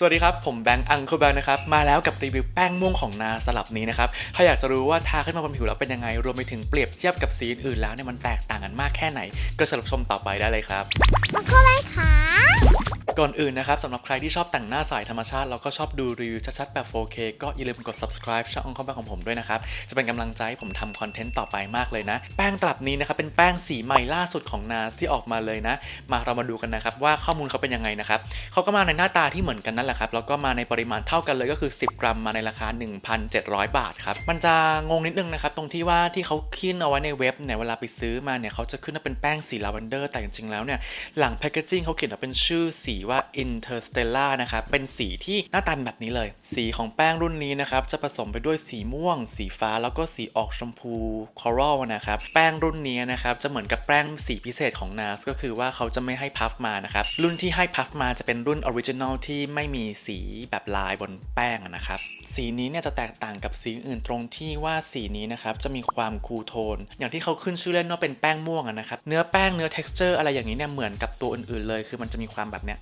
สวัสดีครับ ผมแบงค์อังเคิลแบงค์นะครับ มาแล้วกับรีวิวแป้งม่วงของนาสลับนี้นะครับ ถ้าอยากจะรู้ว่าทาขึ้นมาบนผิวแล้วเป็นยังไง รวมไปถึงเปรียบเทียบกับสีอื่นๆแล้วเนี่ยมันแตกต่างกันมากแค่ไหน ก็สลับชมต่อไปได้เลยครับมันก็ได้ขา ก่อนอื่นนะครับสำหรับใครที่ชอบแต่งหน้าสายธรรมชาติแล้วก็ชอบดูรีวิวชัดๆแบบ 4K ก็อย่าลืมกด subscribe ช่องข้อมูลของผมด้วยนะครับ จะเป็นกำลังใจให้ผมทำคอนเทนต์ต่อไปมากเลยนะ แป้งตลับนี้นะครับเป็นแป้งสีใหม่ล่าสุดของนาที่ออกมาเลยนะ มาเรามาดูกันนะครับว่าข้อมูลเขาเป็นยังไงนะครับเขาก็มาในหน้าตาที่เหมือนกันนั่นแหละครับแล้วก็มาในปริมาณเท่ากันเลยก็คือ 10 กรัมมาในราคา 1,700 บาทครับมันจะงงนิดนึงนะครับตรงที่ว่าที่เขาขึ้นเอาไว้ในเว็บเนี่ยเวลาไปซื้อมาเนี่ยเขาจะขึ้นว่าเป็นแป้งสีลาเวนเดอร์แต่จริงๆแล้วเนี่ยหลังแพคเกจิ้งเขาเขียนว่าเป็นชื่อสีว่า Interstellar นะครับ เป็นสีที่หน้าตานแบบนี้เลย สีของแป้งรุ่นนี้นะครับ จะผสมไปด้วยสีม่วง สีฟ้าแล้วก็สีออกชมพูคอรัลนะครับ แป้งรุ่นนี้นะครับ จะเหมือนกับแป้งสีพิเศษของ NARS ก็คือว่าเขาจะไม่ให้พัฟมานะครับ รุ่นที่ให้พัฟมาจะเป็นรุ่นออริจินอลที่ไม่มีสีแบบลายบนแป้งนะครับ สีนี้เนี่ยจะแตกต่างกับสีอื่นตรงที่ว่าสีนี้นะครับจะมีความคูลโทน อย่างที่เขาขึ้นชื่อเล่นว่าเป็นแป้งม่วงนะครับ เนื้อแป้งเนื้อ texture อะไรอย่างนี้เนี่ยเหมือนกับตัวอื่นๆเลย คือมันจะมีความแบบเนี้ย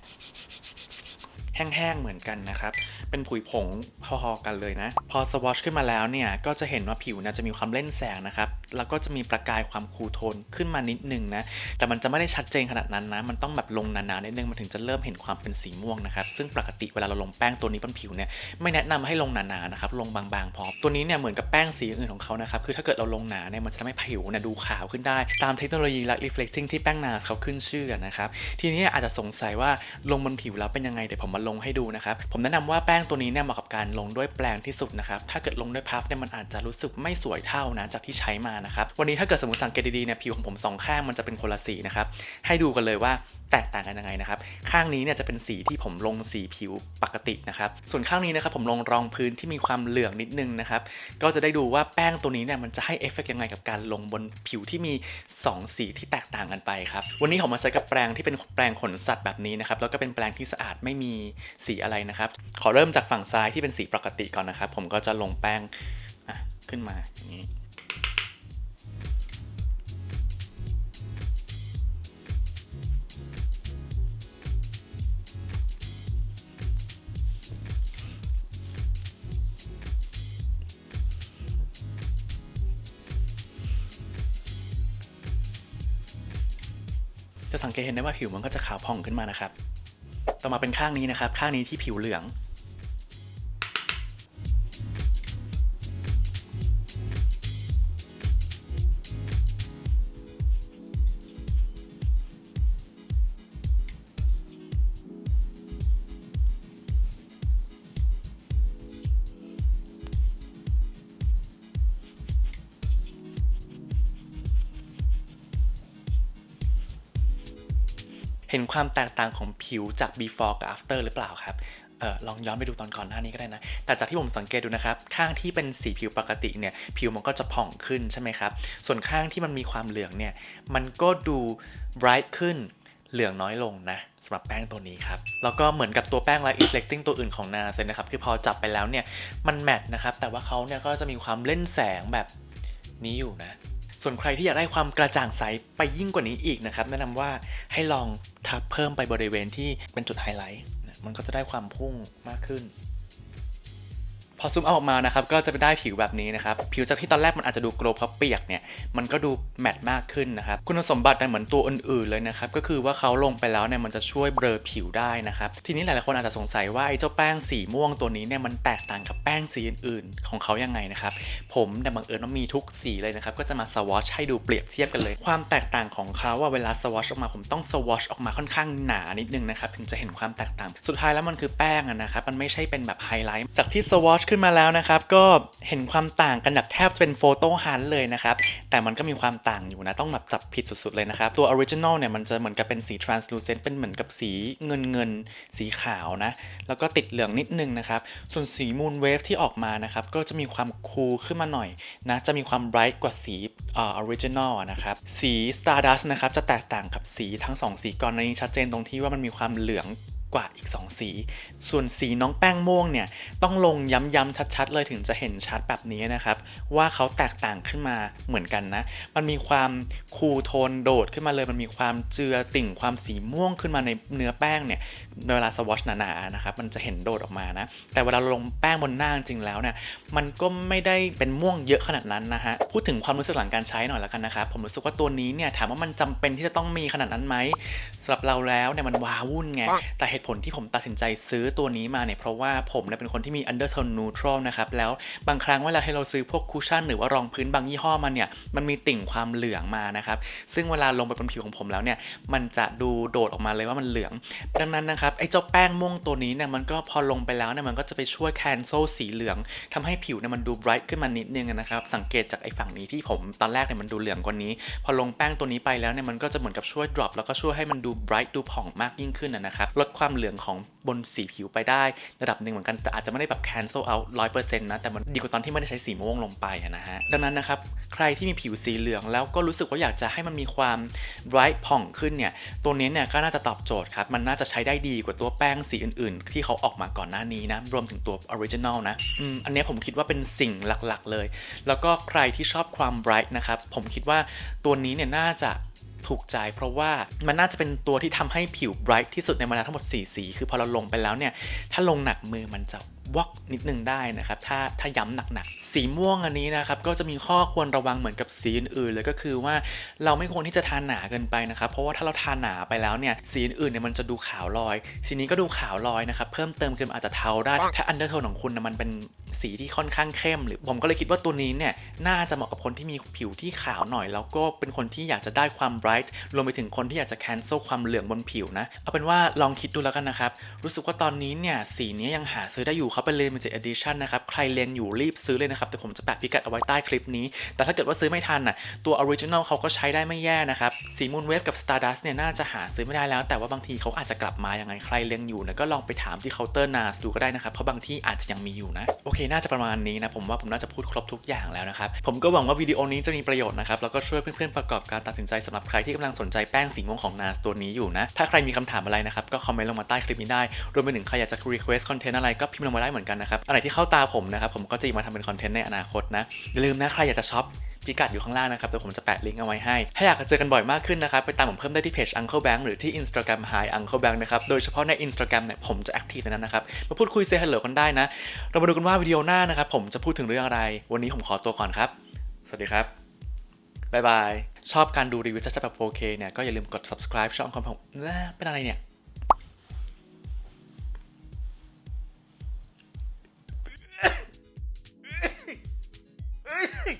แห้งๆเหมือนกันนะครับ เป็นผุยผงพอๆกันเลยนะ พอสวอชขึ้นมาแล้วเนี่ย ก็จะเห็นว่าผิวนี่ยจะมีความเล่นแสงนะครับแล้วก็จะมีประกายความคูลโทนขึ้นมานิดนึงนะ แต่มันจะไม่ได้ชัดเจนขนาดนั้นนะ มันต้องแบบลงนานๆนิดนึงมันถึงจะเริ่มเห็นความเป็นสีม่วงนะครับ ซึ่งปกติเวลาเราลงแป้งตัวนี้บนผิวเนี่ยไม่แนะนำให้ลงหนาๆนะครับ ลงบางๆพอ ตัวนี้เนี่ยเหมือนกับแป้งสีอื่นของเขานะครับ คือถ้าเกิดเราลงหนาเนี่ยมันจะทำให้ผิวเนี่ยดูขาวขึ้นได้ ตามเทคโนโลยี light reflecting ที่แป้งนาเขาขึ้นชื่อนะครับ ทีนี้อาจจะสงสัยว่าลงบนผิวแล้วเป็นยังไง เดี๋ยวผมมาลงให้ดูนะครับ ผมแนะนำว่าแป้งตัวนี้เนี่ยเหมาะกับการลงด้วยแปรงที่สุดนะครับ ถ้าเกิดลงด้วยพัฟเนี่ยมันอาจจะรู้สึกไม่สวยเท่านะจากที่ใช้มานะครับ วันนี้ถ้าเกิดสมมติสังเกตดีๆเนี่ยผิวของผมสองข้างมันจะเป็นคนละสีนะครับ ให้ดูกันเลยว่าแตกต่างกันยังไงนะครับ ข้างนี้เนี่ยจะเป็นสีที่ผมลงสีผิวปกตินะครับ ส่วนข้างนี้นะครับผมลงรองพื้นที่มีความเหลืองนิดนึงนะครับ ก็จะได้ดูว่าแป้งตัวนี้เนี่ยมันจะให้เอฟเฟกต์ยังไงกับการลงบนผิวที่มี 2 สีที่แตกต่างกันไปครับ วันนี้ผมมาใช้กับแปรงที่เป็นแปรงขนสัตว์แบบนี้นะครับ แล้วก็เป็นแปรงที่สะอาดไม่มีสีอะไรนะครับ ขอเริ่มจากฝั่งซ้ายที่เป็นสีปกติก่อนนะครับ ผมก็จะลงแป้งขึ้นมาอย่างนี้ จะสังเกตเห็นได้ว่าผิวมันก็จะขาวผ่องขึ้นมานะครับ ต่อมาเป็นข้างนี้นะครับ ข้างนี้ที่ผิวเหลือง เห็นความแตกต่างของผิวจาก before กับ after หรือเปล่าครับออลองย้อนไปดูตอนก่อนหน้านี้ก็ได้นะ แต่จากที่ผมสังเกตดูนะครับ ข้างที่เป็นสีผิวปกติเนี่ย ผิวมันก็จะผ่องขึ้นใช่ไหมครับ ส่วนข้างที่มันมีความเหลืองเนี่ย มันก็ดู bright ขึ้น เหลืองน้อยลงนะสำหรับแป้งตัวนี้ครับ แล้วก็เหมือนกับตัวแป้ง light reflecting ตัวอื่นของ NARS เลยนะครับ คือพอจับไปแล้วเนี่ย มันแมทนะครับ แต่ว่าเขาเนี่ยก็จะมีความเล่นแสงแบบนี้อยู่นะ ส่วนใครที่อยากได้ความกระจ่างใสไปยิ่งกว่านี้อีกนะครับ แนะนำว่าให้ลองทับเพิ่มไปบริเวณที่เป็นจุดไฮไลท์มันก็จะได้ความพุ่งมากขึ้น พอซูมเอาออกมานะครับก็จะไปได้ผิวแบบนี้นะครับ ผิวจากที่ตอนแรกมันอาจจะดูโกลว์เพราะเปียกเนี่ยมันก็ดูแมตต์มากขึ้นนะครับ คุณสมบัติเนี่ยเหมือนตัวอื่นๆเลยนะครับก็คือว่าเขาลงไปแล้วเนี่ยมันจะช่วยเบลอผิวได้นะครับ ทีนี้หลายๆคนอาจจะสงสัยว่าไอ้เจ้าแป้งสีม่วงตัวนี้เนี่ยมันแตกต่างกับแป้งสีอื่นๆ ของเขายังไงนะครับ ผมแต่บังเอิญว่ามีทุกสีเลยนะครับก็จะมาสวอชให้ดูเปรียบเทียบกันเลย ความแตกต่างของเขาว่าเวลาสวอชออกมาผมต้องสวอชออกมาค่อนข้างหนานิดนึงนะครับถึงจะเห็นความแตกต่าง สุดท้ายแล้วมันคือแป้งนะครับมันไม่ใช่เป็นแบบไฮไลท์จากที่สวอชขึ้นมาแล้วนะครับ ก็เห็นความต่างกันแบบแทบจะเป็นโฟโต้ฮันเลยนะครับ แต่มันก็มีความต่างอยู่นะ ต้องแบบจับผิดสุดๆเลยนะครับ ตัวออริจินอลเนี่ยมันจะเหมือนกับเป็นสี translucent เป็นเหมือนกับสีเงินเงินสีขาวนะ แล้วก็ติดเหลืองนิดนึงนะครับ ส่วนสีมูนเวฟที่ออกมานะครับ ก็จะมีความคูลขึ้นมาหน่อยนะ จะมีความไบรท์กว่าสีออริจินอลนะครับ สี Stardust นะครับจะแตกต่างกับสีทั้งสองสีก่อนในนี้ชัดเจนตรงที่ว่ามันมีความเหลือง กว่าอีก 2 สี ส่วนสีน้องแป้งม่วงเนี่ยต้องลงย้ำๆชัด ๆ เลยถึงจะเห็นชัดแบบนี้นะครับ ว่าเขาแตกต่างขึ้นมาเหมือนกันนะ มันมีความคูโทนโดดขึ้นมาเลย มันมีความเจือติ่งความสีม่วงขึ้นมาในเนื้อแป้งเนี่ยเวลาสวอชหนาๆนะครับมันจะเห็นโดดออกมานะ แต่เวลาลงแป้งบนหน้าจริงแล้วเนี่ยมันก็ไม่ได้เป็นม่วงเยอะขนาดนั้นนะฮะพูดถึงความรู้สึกหลังการใช้หน่อยแล้วกันนะครับผมรู้สึกว่าตัวนี้เนี่ยถามว่ามันจำเป็นที่จะต้องมีขนาดนั้นไหมสำหรับเราแล้วเนี่ยมันว้าวุ่นไงแต่เหตุผลที่ผมตัดสินใจซื้อตัวนี้มาเนี่ยเพราะว่าผมเนี่ยเป็นคนที่มี undertone neutral นะครับแล้วบางครั้งเวลาให้เราซื้อพวกคุชชั่นหรือว่ารองพื้นบางยี่ห้อมันเนี่ยมันมีติ่งความเหลืองมานะครับซึ่งเวลาลงไปบนผิวของผมแล้วเนี่ยมันจะดูโดดออกมาเลยว่ามันเหลือง ดังนั้นนะครับไอ้เจ้าแป้งม่วงตัวนี้เนี่ยมันก็พอลงไปแล้วเนี่ยมันก็จะไปช่วย cancel สีเหลืองทำให้ผิวเนี่ยมันดู bright ขึ้นมานิดนึงนะครับสังเกตจากไอ้ฝั่งนี้ที่ผมตอนแรกเนี่ยมันดูเหลืองกว่านี้ พอลงแป้งตัวนี้ไปแล้วเนี่ยมันก็จะเหมือนกับช่วย drop แล้วก็ช่วยให้มันดู bright ดูผ่องมากยิ่งขึ้นนะครับลดความเหลืองของบนสีผิวไปได้ระดับหนึ่งเหมือนกันแต่อาจจะไม่ได้แบบ cancel out 100%นต์นะ แต่มันดีกว่าตอนที่ไม่ได้ใช้สีม่วงลงไปนะฮะ ดังนั้นนะครับ ใครที่มีผิวสีเหลืองแล้วก็รู้สึกว่าอยากจะให้มันมีความ bright ผ่องขึ้นเนี่ย ตัวนี้เนี่ยก็น่าจะตอบโจทย์ครับ มันน่าจะใช้ได้ดีกว่าตัวแป้งสีอื่นๆ ที่เขาออกมาก่อนหน้านี้นะ รวมถึงตัว original นะอืมอันนี้ผมคิดว่าเป็นสิ่งหลักๆ เลย แล้วก็ใครที่ชอบความ bright นะครับผมคิดว่าตัวนี้เนี่ยน่าจะ ถูกใจ เพราะว่ามันน่าจะเป็นตัวที่ทำให้ผิว bright ที่สุดในบรรดาทั้งหมด4สีคือพอเราลงไปแล้วเนี่ย ถ้าลงหนักมือมันจะ วอกนิดนึงได้นะครับ ถ้าถ้าย้ำหนักๆ สีม่วงอันนี้นะครับก็จะมีข้อควรระวังเหมือนกับสีอื่นๆเลยก็คือว่าเราไม่ควรที่จะทาหนาเกินไปนะครับ เพราะว่าถ้าเราทาหนาไปแล้วเนี่ยสีอื่นๆเนี่ยมันจะดูขาวลอย สีนี้ก็ดูขาวลอยนะครับ เพิ่มเติมคือมันอาจจะเทาได้ ถ้าอันเดอร์โทนของคุณนะมันเป็นสีที่ค่อนข้างเข้ม หรือผมก็เลยคิดว่าตัวนี้เนี่ยน่าจะเหมาะกับคนที่มีผิวที่ขาวหน่อย แล้วก็เป็นคนที่อยากจะได้ความ bright รวมไปถึงคนที่อยากจะ cancel ความเหลืองบนผิวนะเอาเป็นว่าลองคิดดูแล้วกันนะครับรู้สึกว่าตอนนี้เนี่ยสีนี้ยังหาซื้อได้อยู่เขาเป็น limited edition นะครับ ใครเลนอยู่รีบซื้อเลยนะครับ แต่ผมจะแปะพิกัดเอาไว้ใต้คลิปนี้ แต่ถ้าเกิดว่าซื้อไม่ทันน่ะ ตัว original เขาก็ใช้ได้ไม่แย่นะครับ สี Moonwave กับ Stardust เนี่ยน่าจะหาซื้อไม่ได้แล้ว แต่ว่าบางทีเขาอาจจะกลับมายังไง ใครเลงอยู่นะก็ลองไปถามที่เคาน์เตอร์ NARS ดูก็ได้นะครับ เพราะบางที่อาจจะยังมีอยู่นะ โอเค น่าจะประมาณนี้นะ ผมว่าผมน่าจะพูดครบทุกอย่างแล้วนะครับ ผมก็หวังว่าวิดีโอนี้จะมีประโยชน์นะครับ แล้วก็ช่วยเพื่อนๆประกอบการตัดสินใจสำหรับใครที่กำลังสนใจแป้งสีม่วงของ NARS ตัวนี้อยู่นะ ถ้าใครมีคำถามอะไรนะครับก็คอมเมนต์ลงมาใต้คลิปนี้ได้รวมไปถึงใครอยากจะ request content อะไรก็พิมพ์ลงมาได้เหมือนกันนะครับ อะไรที่เข้าตาผมนะครับ ผมก็จะมาทำเป็นคอนเทนต์ในอนาคตนะ อย่าลืมนะใครอยากจะช็อปพิกัดอยู่ข้างล่างนะครับเดี๋ยวผมจะแปะลิงก์เอาไว้ให้ ถ้าอยากจะเจอกันบ่อยมากขึ้นนะครับ ไปตามผมเพิ่มได้ที่เพจ Uncle Bank หรือที่ Instagram Hi Uncle Bank นะครับ โดยเฉพาะใน Instagram เนี่ยผมจะแอคทีฟในนั้นนะครับ มาพูดคุยเซฮัลโหลกันได้นะ เรามาดูกันว่าวิดีโอหน้านะครับผมจะพูดถึงเรื่องอะไร วันนี้ผมขอตัวก่อนครับ สวัสดีครับบ๊ายบายชอบการดูรีวิวชัดแบบ 4K เนี่ยก็อย่าลืมกด subscribe ช่องของผมนะเป็นอะไรเนี่ย Hey